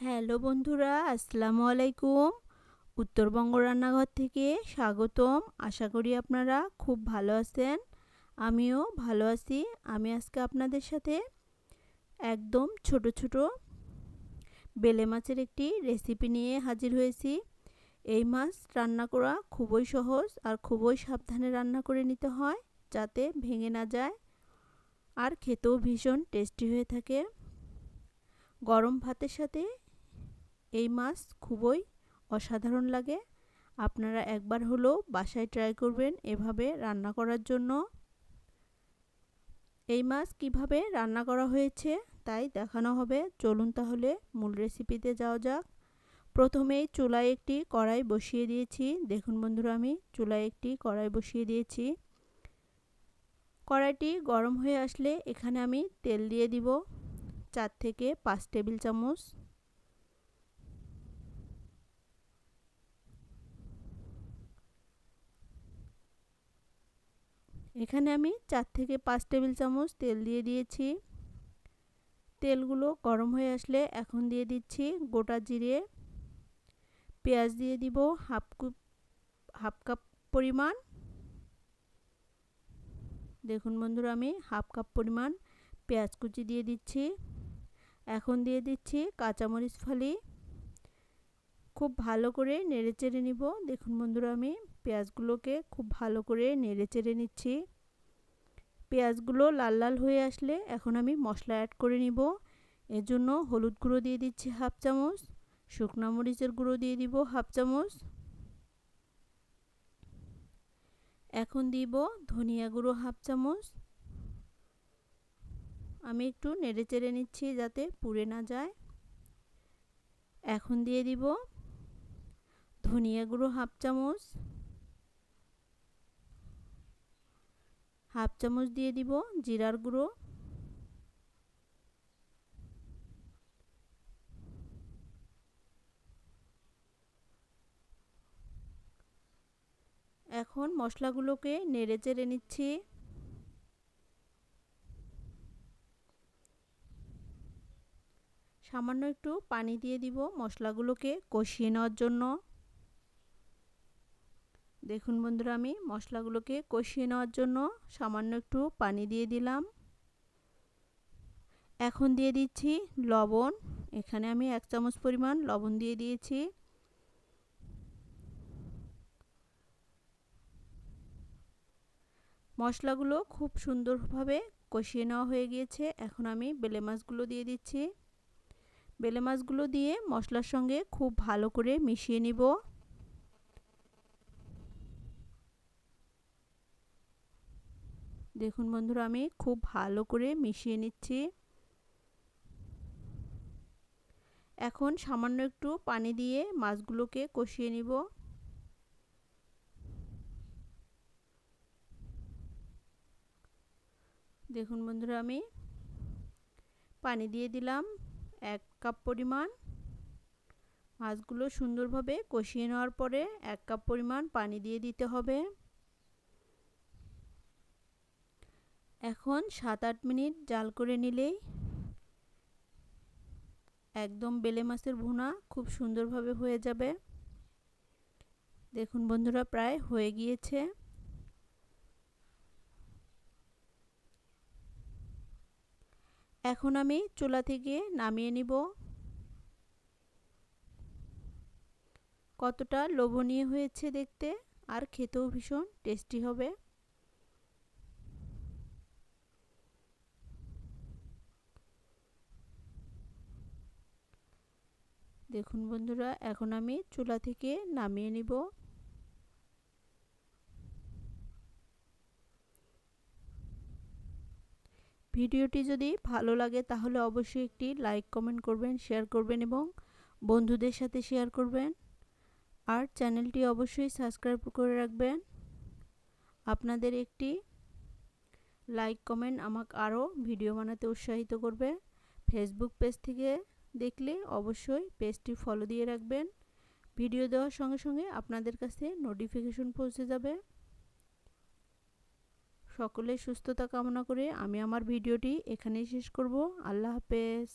Hello বন্ধুরা, আসসালামু আলাইকুম। উত্তরবঙ্গ রান্নাঘর থেকে স্বাগতম। আশা করি আপনারা খুব ভালো আছেন। আমিও ভালো আছি। আমি আজকে আপনাদের সাথে একদম ছোট ছোট বেলে মাছের একটি রেসিপি নিয়ে হাজির হয়েছি। এই মাছ রান্না করা খুবই সহজ আর খুবই সাবধানে রান্না করে নিতে হয় যাতে ভেঙে না যায় আর খেতেও ভীষণ টেস্টি হয়ে থাকে। গরম ভাতের সাথে এই মাছ খুবই অসাধারণ লাগে। আপনারা একবার হলেও বাসায় ট্রাই করবেন এভাবে রান্না করার জন্য। এই মাছ কীভাবে রান্না করা হয়েছে তাই দেখানো হবে। চলুন তাহলে মূল রেসিপিতে যাওয়া যাক। প্রথমেই চুলায় একটি কড়াই বসিয়ে দিয়েছি। দেখুন বন্ধুরা আমি চুলায় একটি কড়াই বসিয়ে দিয়েছি। কড়াইটি গরম হয়ে আসলে এখানে আমি তেল দিয়ে দিব। চার থেকে পাঁচ টেবিল চামচ। এখানে আমি চার থেকে পাঁচ টেবিল চামচ তেল দিয়ে দিয়েছি। তেলগুলো গরম হয়ে আসলে এখন দিয়ে দিচ্ছি গোটা জিরে। পেঁয়াজ দিয়ে দিব হাফ কুপ হাফ কাপ পরিমাণ। দেখুন বন্ধুরা আমি হাফ কাপ পরিমাণ পেঁয়াজ কুচি দিয়ে দিচ্ছি। এখন দিয়ে দিচ্ছি কাঁচামরিচ ফালি। খুব ভালো করে নেড়ে চেড়ে নিব। দেখুন বন্ধুরা, আমি পেঁয়াজগুলোকে খুব ভালো করে নেড়ে চেড়ে নিচ্ছি। পেঁয়াজগুলো লাল লাল হয়ে আসলে এখন আমি মশলা অ্যাড করে নিব। এর জন্য হলুদ গুঁড়ো দিয়ে দিচ্ছি হাফ চামচ, শুকনো মরিচের গুঁড়ো দিয়ে দিব হাফ চামচ। এখন দিব ধনিয়া গুঁড়ো হাফ চামচ। আমি একটু নেড়ে চেড়ে নিচ্ছি যাতে পুড়ে না যায়। এখন দিয়ে দিব ধনিয়া গুঁড়ো হাফ চামচ। হাফ চামচ দিয়ে দিব জিরার গুঁড়ো। এখন মশলাগুলোকে নেড়ে চেড়ে নিচ্ছি। সামান্য একটু পানি দিয়ে দিব মশলাগুলোকে কষিয়ে নেওয়ার জন্য। দেখুন বন্ধুরা আমি মশলাগুলোকে কষিয়ে নেওয়ার জন্য সামান্য একটু পানি দিয়ে দিলাম। এখন দিয়ে দিচ্ছি লবণ। এখানে আমি এক চামচ পরিমাণ লবণ দিয়ে দিয়েছি। মশলাগুলো খুব সুন্দরভাবে কষিয়ে নেওয়া হয়ে গিয়েছে। এখন আমি বেলে মাছগুলো দিয়ে দিচ্ছি। বেলে মাছগুলো দিয়ে মশলার সঙ্গে খুব ভালো করে মিশিয়ে নিব। দেখুন বন্ধুরা, আমি খুব ভালো করে মিশিয়ে নিচ্ছি। এখন সামান্য একটু পানি দিয়ে মাছগুলোকে কষিয়ে নিব। দেখুন বন্ধুরা, আমি পানি দিয়ে দিলাম এক কাপ পরিমাণ। মাছগুলো সুন্দরভাবে কষিয়ে নেওয়ার পরে এক কাপ পরিমাণ পানি দিয়ে দিতে হবে। এখন সাত আট মিনিট জাল করে নিলেই একদম বেলে মাছের ভুনা খুব সুন্দরভাবে হয়ে যাবে। দেখুন বন্ধুরা, প্রায় হয়ে গিয়েছে। এখন আমি চুলা থেকে নামিয়ে নিব। কতটা লোভনীয় হয়েছে দেখতে, আর খেতেও ভীষণ টেস্টি হবে। দেখুন বন্ধুরা, এখন আমি চুলা থেকে নামিয়ে নিব। ভিডিওটি যদি ভালো লাগে তাহলে অবশ্যই একটি লাইক, কমেন্ট করবেন, শেয়ার করবেন এবং বন্ধুদের সাথে শেয়ার করবেন। আর চ্যানেলটি অবশ্যই সাবস্ক্রাইব করে রাখবেন। আপনাদের একটি লাইক, কমেন্ট আমাকে আরও ভিডিও বানাতে উৎসাহিত করবে। ফেসবুক পেজ থেকে দেখলে অবশ্যই পেজটি ফলো দিয়ে রাখবেন। ভিডিও দেওয়ার সঙ্গে সঙ্গে আপনাদের কাছে নোটিফিকেশন পৌঁছে যাবে। সকলে সুস্থতা কামনা করে আমি আমার ভিডিওটি এখানেই শেষ করব। আল্লাহ হাফেজ।